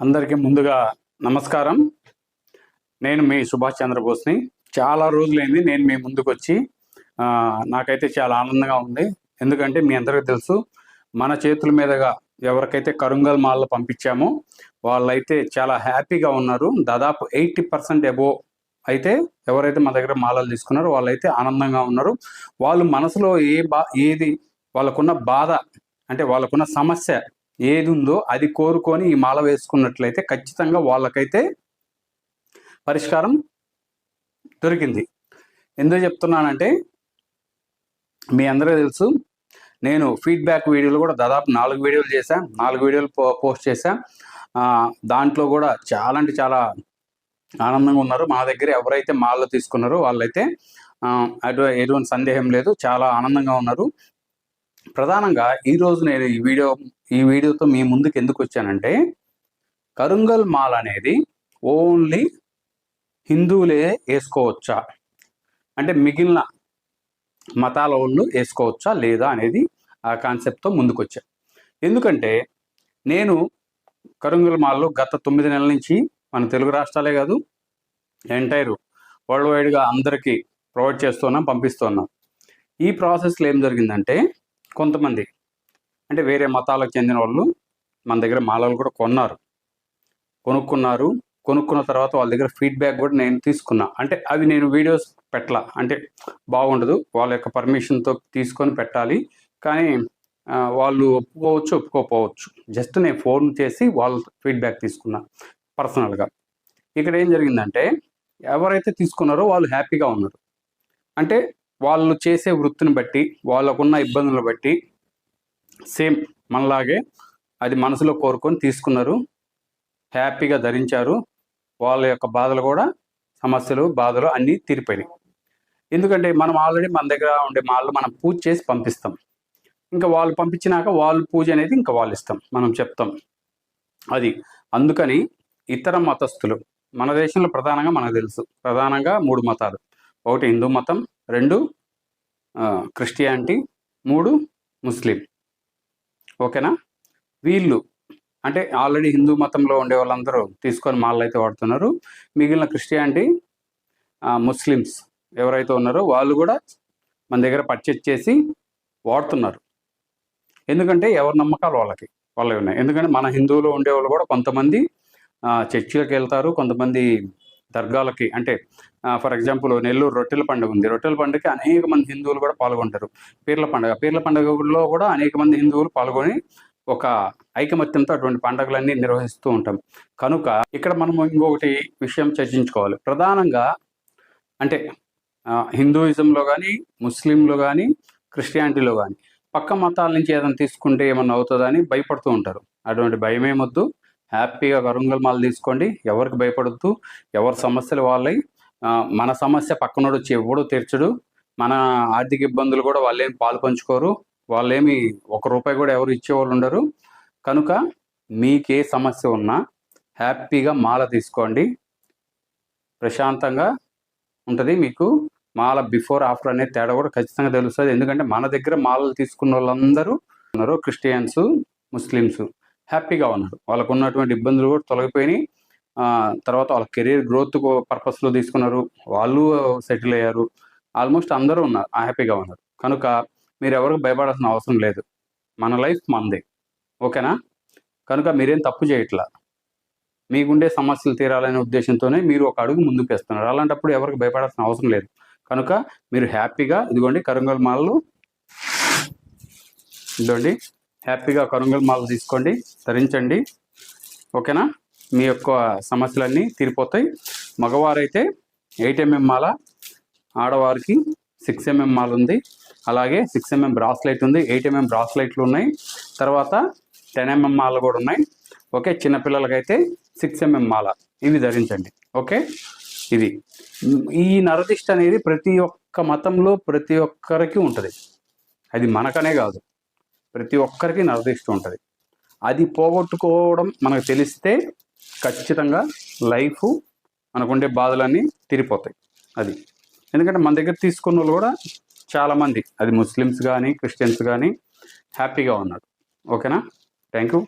అందరికీ ముందుగా నమస్కారం. నేను మీ సుభాష్ చంద్రబోస్ని. చాలా రోజులైంది నేను మీ ముందుకు వచ్చి నాకైతే చాలా ఆనందంగా ఉంది. ఎందుకంటే మీ అందరికీ తెలుసు మన చేతుల మీదుగా ఎవరికైతే కరుంగల్ మాల్లో పంపించామో వాళ్ళైతే చాలా హ్యాపీగా ఉన్నారు. దాదాపు ఎయిటీ పర్సెంట్ ఎబో అయితే ఎవరైతే మా దగ్గర మాలలు తీసుకున్నారో వాళ్ళైతే ఆనందంగా ఉన్నారు. వాళ్ళు మనసులో ఏ బా ఏది వాళ్ళకున్న బాధ అంటే వాళ్ళకున్న సమస్య ఏది ఉందో అది కోరుకొని ఈ మాల వేసుకున్నట్లయితే ఖచ్చితంగా వాళ్ళకైతే పరిష్కారం దొరికింది. ఎందుకు చెప్తున్నానంటే మీ అందరూ తెలుసు నేను ఫీడ్బ్యాక్ వీడియోలు కూడా దాదాపు నాలుగు వీడియోలు చేశా నాలుగు వీడియోలు పో పోస్ట్ చేశా. దాంట్లో కూడా చాలా అంటే చాలా ఆనందంగా ఉన్నారు. మా దగ్గర ఎవరైతే మాల్లో తీసుకున్నారో వాళ్ళైతే అటు ఎటువంటి సందేహం లేదు చాలా ఆనందంగా ఉన్నారు. ప్రధానంగా ఈరోజు నేను ఈ వీడియో ఈ వీడియోతో మీ ముందుకు ఎందుకు వచ్చానంటే కరుంగల్ మాల్ అనేది ఓన్లీ హిందువులే వేసుకోవచ్చా? అంటే మిగిలిన మతాల వాళ్ళు వేసుకోవచ్చా లేదా అనేది ఆ కాన్సెప్ట్తో ముందుకు వచ్చా ఎందుకంటే నేను కరుంగల్ మాల్లో గత తొమ్మిది నెలల నుంచి మన తెలుగు రాష్ట్రాలే కాదు ఎంటైర్ వరల్డ్ వైడ్గా అందరికీ ప్రొవైడ్ చేస్తున్నాం పంపిస్తున్నాం ఈ ప్రాసెస్లో ఏం జరిగిందంటే కొంతమంది. అంటే వేరే మతాలకు చెందిన వాళ్ళు మన దగ్గర మాలలు కూడా కొన్నారు. కొనుక్కున్నారు. కొనుక్కున్న తర్వాత వాళ్ళ దగ్గర ఫీడ్బ్యాక్ కూడా నేను తీసుకున్నా. అంటే అవి నేను వీడియోస్ పెట్టలా. అంటే బాగుండదు. వాళ్ళ యొక్క పర్మిషన్తో తీసుకొని పెట్టాలి. కానీ వాళ్ళు ఒప్పుకోవచ్చు ఒప్పుకోకపోవచ్చు. జస్ట్ నేను ఫోన్ చేసి వాళ్ళ ఫీడ్బ్యాక్ తీసుకున్నా పర్సనల్గా ఇక్కడ ఏం జరిగిందంటే ఎవరైతే తీసుకున్నారో వాళ్ళు హ్యాపీగా ఉన్నారు. అంటే వాళ్ళు చేసే వృత్తిని బట్టి వాళ్ళకున్న ఇబ్బందులను బట్టి సేమ్ మనలాగే అది మనసులో కోరుకొని తీసుకున్నారు. హ్యాపీగా ధరించారు. వాళ్ళ యొక్క బాధలు కూడా సమస్యలు బాధలు అన్నీ తీరిపోయినాయి. ఎందుకంటే మనం ఆల్రెడీ మన దగ్గర ఉండే మాళ్ళు మనం పూజ చేసి పంపిస్తాం. ఇంకా వాళ్ళు పంపించినాక వాళ్ళు పూజ అనేది ఇంకా వాళ్ళు ఇస్తాం. మనం చెప్తాం. అది అందుకని ఇతర మతస్థులు మన దేశంలో ప్రధానంగా మనకు తెలుసు. ప్రధానంగా మూడు మతాలు. ఒకటి హిందూ మతం రెండు క్రిస్టియానిటీ మూడు ముస్లిం. ఓకేనా? వీళ్ళు అంటే ఆల్రెడీ హిందూ మతంలో ఉండే వాళ్ళందరూ తీసుకొని మాళ్ళు అయితే వాడుతున్నారు. మిగిలిన క్రిస్టియానిటీ ముస్లిమ్స్ ఎవరైతే ఉన్నారో వాళ్ళు కూడా మన దగ్గర పర్చేజ్ చేసి వాడుతున్నారు. ఎందుకంటే ఎవరి నమ్మకాలు వాళ్ళకి వాళ్ళవి ఉన్నాయి. ఎందుకంటే మన హిందువులు ఉండేవాళ్ళు కూడా కొంతమంది చర్చిలకు వెళ్తారు కొంతమంది దర్గాలకి అంటే ఫర్ ఎగ్జాంపుల్ నెల్లూరు రొట్టెల పండుగ ఉంది. రొట్టెల పండుగకి అనేక మంది హిందువులు కూడా పాల్గొంటారు. పీర్ల పండుగ పీర్ల పండుగలో కూడా అనేక మంది హిందువులు పాల్గొని ఒక ఐకమత్యంతో అటువంటి పండుగలన్నీ నిర్వహిస్తూ ఉంటాం. కనుక ఇక్కడ మనం ఇంకొకటి విషయం చర్చించుకోవాలి. ప్రధానంగా అంటే హిందూయిజంలో కానీ ముస్లింలో కానీ క్రిస్టియానిటీలో కానీ పక్క మతాల నుంచి ఏదైనా తీసుకుంటే ఏమన్నా అవుతుందని భయపడుతూ ఉంటారు. అటువంటి భయమేమొద్దు. హ్యాపీగా వరంగల్ మాల తీసుకోండి. ఎవరికి భయపడద్దు. ఎవరి సమస్యలు వాళ్ళవి మన సమస్య పక్కనోడు వచ్చి ఎవడు తీర్చడు. మన ఆర్థిక ఇబ్బందులు కూడా వాళ్ళేం పాలు పంచుకోరు. వాళ్ళేమి ఒక రూపాయి కూడా ఎవరు ఇచ్చేవాళ్ళు ఉండరు. కనుక మీకే సమస్య ఉన్నా హ్యాపీగా మాల తీసుకోండి. ప్రశాంతంగా ఉంటుంది మీకు. మాల బిఫోర్ ఆఫ్టర్ అనే తేడా కూడా ఖచ్చితంగా తెలుస్తుంది. ఎందుకంటే మన దగ్గర మాలలు తీసుకున్న వాళ్ళందరూ ఉన్నారు. Christians Muslims. హ్యాపీగా ఉన్నారు వాళ్ళకు ఉన్నటువంటి ఇబ్బందులు కూడా తొలగిపోయినాయి. తర్వాత వాళ్ళ కెరీర్ గ్రోత్ పర్పస్లో తీసుకున్నారు. వాళ్ళు సెటిల్ అయ్యారు. ఆల్మోస్ట్ అందరూ ఉన్నారు. హ్యాపీగా ఉన్నారు. కనుక మీరు ఎవరికి భయపడాల్సిన అవసరం లేదు. మన లైఫ్ మనదే ఓకేనా? కనుక మీరేం తప్పు చేయట్లా. మీకుండే సమస్యలు తీరాలనే ఉద్దేశంతోనే మీరు ఒక అడుగు ముందుకు వేస్తున్నారు. అలాంటప్పుడు ఎవరికి భయపడాల్సిన అవసరం లేదు. కనుక మీరు హ్యాపీగా ఇదిగోండి కరంగల్ మాలలు ఇదిగోండి హ్యాపీగా కరుంగల్ మాల తీసుకోండి. ధరించండి. ఓకేనా? మీ యొక్క సమస్యలన్నీ తీరిపోతాయి. మగవారైతే ఎయిట్ ఎంఎం మాల ఆడవారికి సిక్స్ ఎంఎం మాల ఉంది. అలాగే సిక్స్ ఎంఎం బ్రాస్లైట్ ఉంది. ఎయిట్ ఎంఎం బ్రాస్లైట్లు ఉన్నాయి. తర్వాత టెన్ ఎంఎం మాల కూడా ఉన్నాయి. ఓకే? చిన్నపిల్లలకైతే సిక్స్ ఎంఎం మాల. ఇవి ధరించండి. ఓకే? ఇది ఈ నరదిష్ట అనేది ప్రతి ఒక్క మతంలో ప్రతి ఒక్కరికి ఉంటుంది. అది మనకనే కాదు. ప్రతి ఒక్కరికి నరదిష్ట ఉంటుంది. అది పోగొట్టుకోవడం మనకు తెలిస్తే ఖచ్చితంగా లైఫ్ మనకుండే బాధలన్నీ తీరిపోతాయి. అది. ఎందుకంటే మన దగ్గర తీసుకున్న వాళ్ళు కూడా చాలామంది. అది ముస్లిమ్స్ కానీ క్రిస్టియన్స్ కానీ హ్యాపీగా ఉన్నారు. ఓకేనా? Thank you